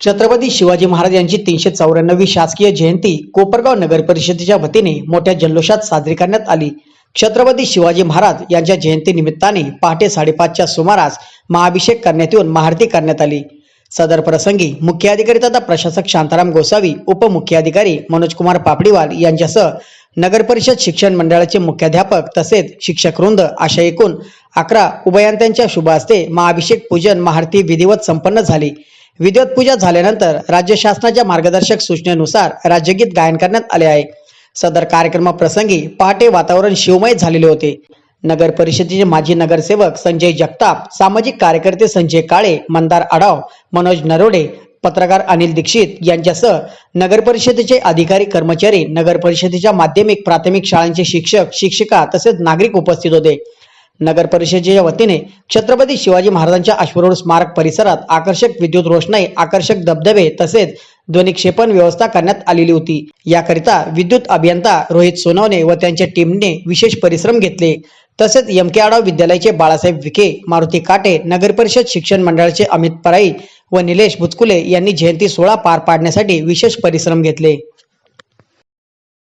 छत्रपती शिवाजी महाराज यांची तीनशे चौऱ्याण्णवी शासकीय जयंती कोपरगाव नगर परिषदेच्या वतीने मोठ्या जल्लोषात साजरी करण्यात आली. छत्रपती शिवाजी महाराज यांच्या जयंती निमित्ताने पहाटे साडेपाचच्या सुमारास महाभिषेक करण्यात येऊन महाआरती करण्यात आली. सदर प्रसंगी मुख्याधिकारी तथा प्रशासक शांताराम गोसावी उपमुख्याधिकारी मनोजकुमार पापडीवाल यांच्यासह नगर परिषद शिक्षण मंडळाचे मुख्याध्यापक तसेच शिक्षक वृंद अशा एकूण अकरा उभयंत्यांच्या शुभ हस्ते महाअभिषेक पूजन महाआरती विधिवत संपन्न झाली. विधिवत पूजा झाल्यानंतर राज्य शासनाच्या मार्गदर्शक सूचनेनुसार राज्यगीत गायन करण्यात आले आहे. सदर कार्यक्रमाप्रसंगी पहाटे वातावरण शिवमय झालेले होते. नगर परिषदेचे माजी नगरसेवक संजय जगताप सामाजिक कार्यकर्ते संजय काळे मंदार आढाव मनोज नरोडे पत्रकार अनिल दीक्षित यांच्यासह नगर परिषदेचे अधिकारी कर्मचारी नगर परिषदेच्या माध्यमिक प्राथमिक शाळांचे शिक्षक शिक्षिका तसेच नागरिक उपस्थित होते. नगर परिषदेच्या वतीने छत्रपती शिवाजी महाराजांच्या अश्वरूढ स्मारक परिसरात आकर्षक विद्युत रोषणाई आकर्षक धबधबे तसेच ध्वनिक्षेपण व्यवस्था करण्यात आलेली होती. याकरिता विद्युत अभियंता रोहित सोनवणे व त्यांच्या टीमने विशेष परिश्रम घेतले. तसेच एम के आडाव विद्यालयाचे बाळासाहेब विखे मारुती काटे नगर परिषद शिक्षण मंडळाचे अमित पराई व निलेश भुतकुले यांनी जयंती सोहळा पार पाडण्यासाठी विशेष परिश्रम घेतले.